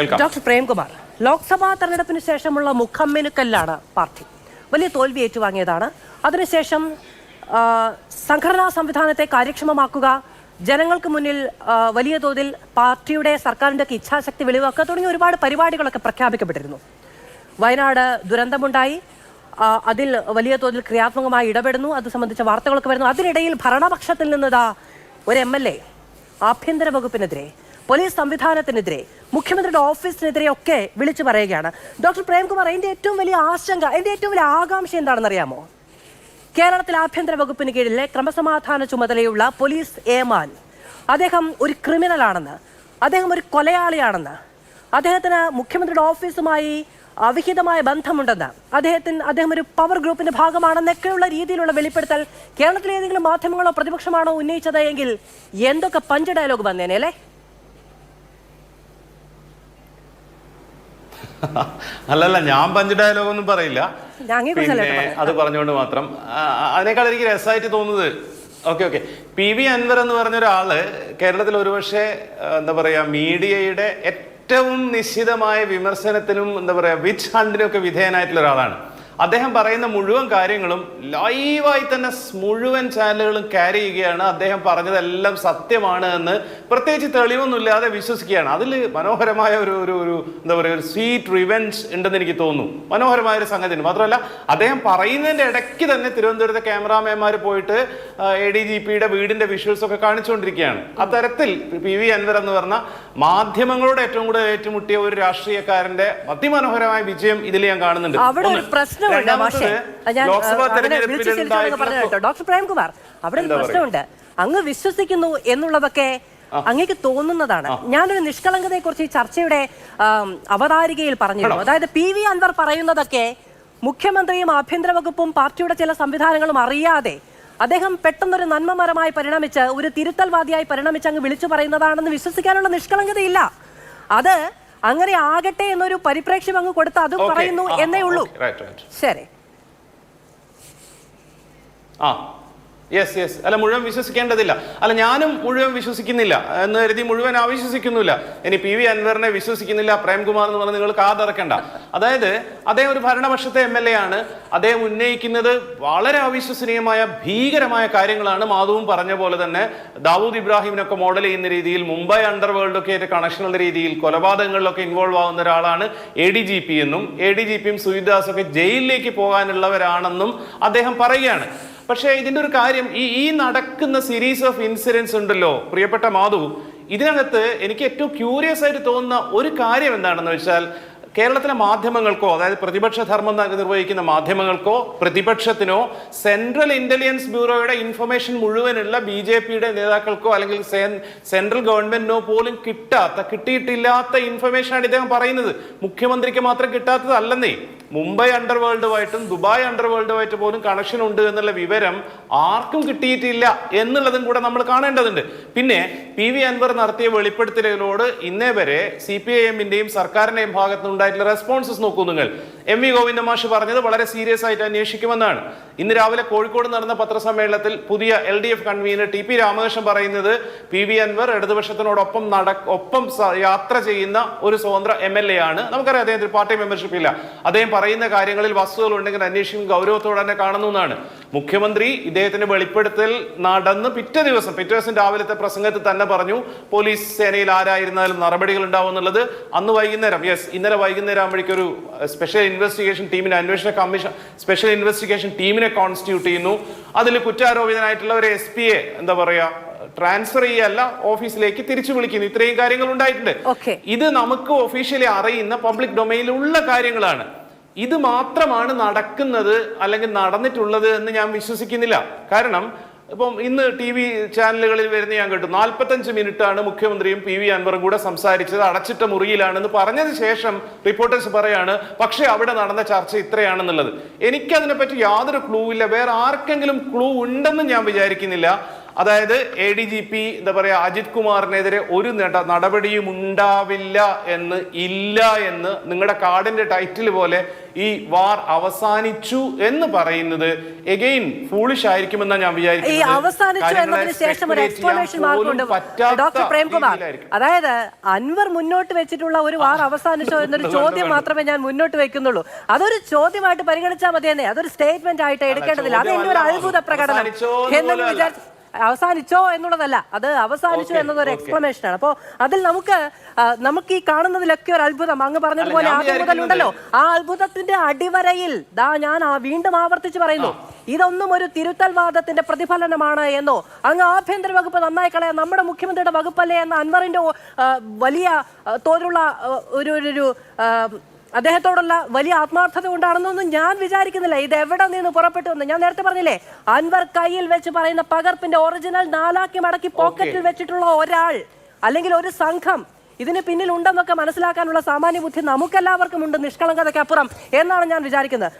Doctor Premkumar Lok Sabha തെരഞ്ഞെടുപ്പിന് ശേഷമുള്ള മുഖമ്മിനുക്കല്ലാണ് party. വലിയ തോൽവി ഏറ്റുവാങ്ങിയതാണ്. അതിനുശേഷം സംഘടനാ സംവിധാനത്തെ കാര്യക്ഷമമാക്കുക ജനങ്ങൾക്ക് മുന്നിൽ വലിയ തോതിൽ പാർട്ടിയുടെ സർക്കാരിന്റെ ഒക്കെ ഇച്ഛാശക്തി വെളിവാക്കുക തുടങ്ങിയ ഒരുപാട് പരിപാടികളൊക്കെ പ്രഖ്യാപിക്കപ്പെട്ടിരുന്നു. വയനാട് ദുരന്തമുണ്ടായി. അതിൽ വലിയ തോതിൽ ക്രിയാത്മകമായി ഇടപെടുന്നു. അത് സംബന്ധിച്ച വാർത്തകളൊക്കെ വരുന്നു. അതിനിടയിൽ ഭരണപക്ഷത്തിൽ നിന്നതാ ഒരു എം എൽ എ ആഭ്യന്തര വകുപ്പിനെതിരെ പോലീസ് സംവിധാനത്തിനെതിരെ മുഖ്യമന്ത്രിയുടെ ഓഫീസിനെതിരെ ഒക്കെ വിളിച്ചു പറയുകയാണ്. ഡോക്ടർ പ്രേംകുമാർ എന്റെ ഏറ്റവും വലിയ ആശങ്ക എന്റെ ഏറ്റവും വലിയ ആകാംക്ഷ എന്താണെന്ന് അറിയാമോ കേരളത്തിലെ ആഭ്യന്തര വകുപ്പിന് കീഴിലെ ക്രമസമാധാന ചുമതലയുള്ള പോലീസ് ഏമാൻ. അദ്ദേഹം ഒരു ക്രിമിനൽ ആണെന്ന് അദ്ദേഹം ഒരു കൊലയാളിയാണെന്ന് അദ്ദേഹത്തിന് മുഖ്യമന്ത്രിയുടെ ഓഫീസുമായി അവിഹിതമായ ബന്ധമുണ്ടെന്ന് അദ്ദേഹത്തിന് അദ്ദേഹം ഒരു പവർ ഗ്രൂപ്പിന്റെ ഭാഗമാണെന്നൊക്കെയുള്ള രീതിയിലുള്ള വെളിപ്പെടുത്തൽ കേരളത്തിലെ ഏതെങ്കിലും മാധ്യമങ്ങളോ പ്രതിപക്ഷമാണോ ഉന്നയിച്ചത് എങ്കിൽ എന്തൊക്കെ പഞ്ച് ഡയലോഗ് വന്നേനെ അല്ലേ? അല്ലല്ല ഞാൻ പഞ്ച് ഡയലോഗ് ഒന്നും പറയില്ല. പിന്നെ അത് പറഞ്ഞുകൊണ്ട് മാത്രം. അതിനേക്കാൾ എനിക്ക് രസമായിട്ട് തോന്നുന്നത് okay okay. P V Anvar എന്ന് പറഞ്ഞ ഒരാൾ കേരളത്തിൽ ഒരുപക്ഷെ എന്താ പറയാ മീഡിയയുടെ ഏറ്റവും നിശ്ചിതമായ വിമർശനത്തിനും എന്താ പറയാ വിച്ച് ഹണ്ടിനും ഒക്കെ വിധേയനായിട്ടുള്ള ഒരാളാണ്. അദ്ദേഹം പറയുന്ന മുഴുവൻ കാര്യങ്ങളും ലൈവായി തന്നെ മുഴുവൻ ചാനലുകളും ക്യാരി ചെയ്യുകയാണ്. അദ്ദേഹം പറഞ്ഞതെല്ലാം സത്യമാണ് എന്ന് പ്രത്യേകിച്ച് തെളിവൊന്നുമില്ലാതെ വിശ്വസിക്കുകയാണ്. അതിൽ മനോഹരമായ ഒരു ഒരു ഒരു എന്താ പറയുക ഒരു സ്വീറ്റ് റിവെഞ്ച് ഉണ്ടെന്ന് എനിക്ക് തോന്നുന്നു. മനോഹരമായ ഒരു സംഗതി ഉണ്ട്. മാത്രമല്ല അദ്ദേഹം പറയുന്നതിന്റെ ഇടയ്ക്ക് തന്നെ തിരുവനന്തപുരത്തെ ക്യാമറാമാൻമാർ പോയിട്ട് എ ഡി ജി പിയുടെ വീടിന്റെ വിഷ്വൽസ് ഒക്കെ കാണിച്ചുകൊണ്ടിരിക്കുകയാണ്. അത്തരത്തിൽ പി വി അൻവർ എന്ന് പറഞ്ഞ മാധ്യമങ്ങളോട് ഏറ്റവും കൂടുതൽ ഏറ്റുമുട്ടിയ ഒരു രാഷ്ട്രീയക്കാരന്റെ അതിമനോഹരമായ വിജയം ഇതിൽ ഞാൻ കാണുന്നുണ്ട്. പ്രശ്നമുണ്ട് പക്ഷേ ഞാൻ അങ്ങനെ വിളിച്ചു പറഞ്ഞു കേട്ടോ. ഡോക്ടർ പ്രേംകുമാർ അവിടെ ഒരു പ്രശ്നമുണ്ട്. അങ്ങ് വിശ്വസിക്കുന്നു എന്നുള്ളതൊക്കെ അങ്ങേക്ക് തോന്നുന്നതാണ്. ഞാനൊരു നിഷ്കളങ്കതയെ കുറിച്ച് ഈ ചർച്ചയുടെ അവതാരികയിൽ പറഞ്ഞിരുന്നു. അതായത് പി വി അൻവർ പറയുന്നതൊക്കെ മുഖ്യമന്ത്രിയും ആഭ്യന്തര വകുപ്പും പാർട്ടിയുടെ ചില സംവിധാനങ്ങളും അറിയാതെ അദ്ദേഹം പെട്ടെന്നൊരു നന്മമരമായി പരിണമിച്ച് ഒരു തിരുത്തൽവാദിയായി പരിണമിച്ച് അങ്ങ് വിളിച്ചു പറയുന്നതാണെന്ന് വിശ്വസിക്കാനുള്ള നിഷ്കളങ്കതയില്ല. അത് അങ്ങനെ ആകട്ടെ എന്നൊരു പരിപ്രേക്ഷ്യം അങ്ങ് കൊടുത്ത് അത് പറയുന്നു എന്നേ ഉള്ളൂ. ശരി. ആ. യെസ് യെസ് അല്ല മുഴുവൻ വിശ്വസിക്കേണ്ടതില്ല. അല്ല ഞാനും മുഴുവൻ വിശ്വസിക്കുന്നില്ല. എന്ന് കരുതി മുഴുവൻ അവിശ്വസിക്കുന്നില്ല ഇനി പി വി അൻവറിനെ വിശ്വസിക്കുന്നില്ല പ്രേംകുമാർ എന്ന് പറഞ്ഞാൽ നിങ്ങൾ കാതറക്കണ്ട. അതായത് അദ്ദേഹം ഒരു ഭരണപക്ഷത്തെ എം എൽ എ ആണ്. അദ്ദേഹം ഉന്നയിക്കുന്നത് വളരെ അവിശ്വസനീയമായ ഭീകരമായ കാര്യങ്ങളാണ് മാധവും പറഞ്ഞ പോലെ തന്നെ ദാവൂദ് ഇബ്രാഹിമിനൊക്കെ മോഡൽ ചെയ്യുന്ന രീതിയിൽ മുംബൈ അണ്ടർ വേൾഡ് ഒക്കെ ആയിട്ട് കണക്ഷനുള്ള രീതിയിൽ കൊലപാതകങ്ങളിലൊക്കെ ഇൻവോൾവ് ആവുന്ന ഒരാളാണ് എ ഡി ജി പി എന്നും എ ഡി ജി പിയും സുയിദാസ് ഒക്കെ ജയിലിലേക്ക് പോകാനുള്ളവരാണെന്നും അദ്ദേഹം പറയുകയാണ്. പക്ഷേ ഇതിന്റെ ഒരു കാര്യം ഈ ഈ നടക്കുന്ന സീരീസ് ഓഫ് ഇൻസിഡൻസ് ഉണ്ടല്ലോ പ്രിയപ്പെട്ട മാധു ഇതിനകത്ത് എനിക്ക് ഏറ്റവും ക്യൂരിയസ് ആയിട്ട് തോന്നുന്ന ഒരു കാര്യം എന്താണെന്ന് വെച്ചാൽ കേരളത്തിലെ മാധ്യമങ്ങൾക്കോ അതായത് പ്രതിപക്ഷ ധർമ്മം നിർവഹിക്കുന്ന മാധ്യമങ്ങൾക്കോ പ്രതിപക്ഷത്തിനോ സെൻട്രൽ ഇന്റലിജൻസ് ബ്യൂറോയുടെ ഇൻഫർമേഷൻ മുഴുവനുള്ള ബി ജെ പിയുടെ നേതാക്കൾക്കോ അല്ലെങ്കിൽ സെൻട്രൽ ഗവൺമെന്റിനോ പോലും കിട്ടാത്ത കിട്ടിയിട്ടില്ലാത്ത ഇൻഫർമേഷനാണ് ഇദ്ദേഹം പറയുന്നത്. മുഖ്യമന്ത്രിക്ക് മാത്രം കിട്ടാത്തതല്ലെന്നേ. മുംബൈ അണ്ടർ വേൾഡുമായിട്ടും ദുബായ് അണ്ടർ വേൾഡുമായിട്ട് പോലും കണക്ഷൻ ഉണ്ട് എന്നുള്ള വിവരം ആർക്കും കിട്ടിയിട്ടില്ല എന്നുള്ളതും കൂടെ നമ്മൾ കാണേണ്ടതുണ്ട്. പിന്നെ പി വി അൻവർ നടത്തിയ വെളിപ്പെടുത്തലുകളോട് ഇന്നേ വരെ സി പി ഐ എമ്മിന്റെയും സർക്കാരിന്റെയും ഭാഗത്തുനിന്നുണ്ടായിട്ടുള്ള റെസ്പോൺസസ് നോക്കൂ നിങ്ങൾ. എം വി ഗോവിന്ദ മാഷ് പറഞ്ഞത് വളരെ സീരിയസ് ആയിട്ട് അന്വേഷിക്കുമെന്നാണ്. ഇന്ന് രാവിലെ കോഴിക്കോട് നടന്ന പത്രസമ്മേളനത്തിൽ പുതിയ L D F convenor T P Ramakrishnan പറയുന്നത് പി വി അൻവർ ഇടതുപക്ഷത്തിനോടൊപ്പം നട ഒപ്പം യാത്ര ചെയ്യുന്ന ഒരു സ്വതന്ത്ര എം എൽ എ ആണ്. നമുക്കറിയാം അദ്ദേഹത്തിന് പാർട്ടി മെമ്പർഷിപ്പ് ഇല്ല അദ്ദേഹം പറയുന്ന കാര്യങ്ങളിൽ വസ്തുതകൾ ഉണ്ടെങ്കിൽ അന്വേഷിക്കും ഗൗരവത്തോടെ തന്നെ കാണുന്നു എന്നാണ്. മുഖ്യമന്ത്രി ഇദ്ദേഹത്തിന്റെ വെളിപ്പെടുത്തൽ നടന്ന് പിറ്റേ ദിവസം പിറ്റേ ദിവസം രാവിലത്തെ പ്രസംഗത്തിൽ തന്നെ പറഞ്ഞു പോലീസ് സേനയിൽ ആരായിരുന്നാലും നടപടികൾ ഉണ്ടാവും എന്നുള്ളത് അന്ന് വൈകുന്നേരം. യെസ് ഇന്നലെ വൈകുന്നേരം ആകുമ്പോഴേക്കും ഒരു സ്പെഷ്യൽ ഇൻവെസ്റ്റിഗേഷൻ ടീമിനെ അന്വേഷണ കമ്മീഷൻ സ്പെഷ്യൽ ഇൻവെസ്റ്റിഗേഷൻ ടീമിനെ കോൺസ്റ്റിറ്റ്യൂട്ട് ചെയ്യുന്നു. അതിൽ കുറ്റാരോപിതനായിട്ടുള്ള ഒരു എസ് പി എ എന്താ പറയാ ട്രാൻസ്ഫർ ചെയ്യല്ല ഓഫീസിലേക്ക് തിരിച്ചു വിളിക്കുന്നു. ഇത്രയും കാര്യങ്ങൾ ഉണ്ടായിട്ടുണ്ട്. ഇത് നമുക്ക് ഒഫീഷ്യലി അറിയുന്ന പബ്ലിക് ഡൊമൈനിലുള്ള കാര്യങ്ങളാണ്. ഇത് മാത്രമാണ് നടക്കുന്നത് അല്ലെങ്കിൽ നടന്നിട്ടുള്ളത് എന്ന് ഞാൻ വിശ്വസിക്കുന്നില്ല. കാരണം ഇപ്പം ഇന്ന് ടി വി ചാനലുകളിൽ വരുന്ന ഞാൻ കേട്ടു നാൽപ്പത്തഞ്ച് മിനിറ്റ് ആണ് മുഖ്യമന്ത്രിയും പി വി അൻവറും കൂടെ സംസാരിച്ചത് അടച്ചിട്ട മുറിയിലാണെന്ന് പറഞ്ഞതിന് ശേഷം റിപ്പോർട്ടേഴ്സ് പറയാണ് പക്ഷേ അവിടെ നടന്ന ചർച്ച ഇത്രയാണെന്നുള്ളത്. എനിക്കതിനെപ്പറ്റി യാതൊരു ക്ലൂ ഇല്ല വേറെ ആർക്കെങ്കിലും ക്ലൂ ഉണ്ടെന്ന് ഞാൻ വിചാരിക്കുന്നില്ല. അതായത് എ ഡി ജി പി എന്താ പറയുക അജിത് കുമാറിനെതിരെ ഒരു നട- നടപടിയും ഉണ്ടാവില്ല എന്ന് ഇല്ല എന്ന് നിങ്ങളുടെ കാർഡിന്റെ ടൈറ്റിൽ പോലെ ഈ വാർ അവസാനിച്ചു എന്ന് പറയുന്നത് എഗെയിൻ ഫൂളിഷ് ആയിരിക്കുമെന്നാണ് ഞാൻ വിചാരിക്കുന്നത്. അതായത് അൻവർ മുന്നോട്ട് വെച്ചിട്ടുള്ള ഒരു വാർ അവസാനിച്ചോ എന്നൊരു ചോദ്യം മാത്രമേ ഞാൻ മുന്നോട്ട് വെക്കുന്നുള്ളൂ. അതൊരു ചോദ്യമായിട്ട് പരിഗണിച്ചാൽ മതി തന്നെ അതൊരു സ്റ്റേറ്റ്മെന്റ് ആയിട്ട് എടുക്കേണ്ടതില്ല. അത് എന്റെ ഒരു അത്ഭുത പ്രകടനം എന്ന് വിചാരിച്ചു അവസാനിച്ചോ എന്നുള്ളതല്ല. അത് അവസാനിച്ചു എന്നതൊരു എക്സ്പ്ലനേഷൻ ആണ്. അപ്പോ അതിൽ നമുക്ക് നമുക്ക് ഈ കാണുന്നതിലൊക്കെ ഒരു അത്ഭുതം. അങ്ങ് പറഞ്ഞതുപോലെ ഉണ്ടല്ലോ. ആ അത്ഭുതത്തിന്റെ അടിവരയിൽ ദാ ഞാൻ വീണ്ടും ആവർത്തിച്ച് പറയുന്നു. ഇതൊന്നും ഒരു തിരുത്തൽ വാദത്തിന്റെ പ്രതിഫലനമാണ് എന്നോ? അങ്ങ് ആഭ്യന്തര വകുപ്പ് നന്നായി കളയാൻ നമ്മുടെ മുഖ്യമന്ത്രിയുടെ വകുപ്പല്ലേ എന്ന അൻവറിന്റെ വലിയ തോതിലുള്ള ഒരു ഒരു- അദ്ദേഹത്തോടുള്ള വലിയ ആത്മാർത്ഥത കൊണ്ടാണെന്നൊന്നും ഞാൻ വിചാരിക്കുന്നില്ല. ഇത് എവിടെ നിന്ന് പുറപ്പെട്ടു എന്ന് ഞാൻ നേരത്തെ പറഞ്ഞില്ലേ? അൻവർ കയ്യിൽ വെച്ച് പറയുന്ന പകർപ്പിന്റെ ഒറിജിനൽ നാലാക്കി മടക്കി പോക്കറ്റിൽ വെച്ചിട്ടുള്ള ഒരാൾ അല്ലെങ്കിൽ ഒരു സംഘം ഇതിന് പിന്നിൽ ഉണ്ടെന്നൊക്കെ മനസ്സിലാക്കാനുള്ള സാമാന്യ ബുദ്ധി നമുക്കെല്ലാവർക്കും ഉണ്ട് നിഷ്കളങ്കതയ്ക്ക് അപ്പുറം എന്നാണ് ഞാൻ വിചാരിക്കുന്നത്.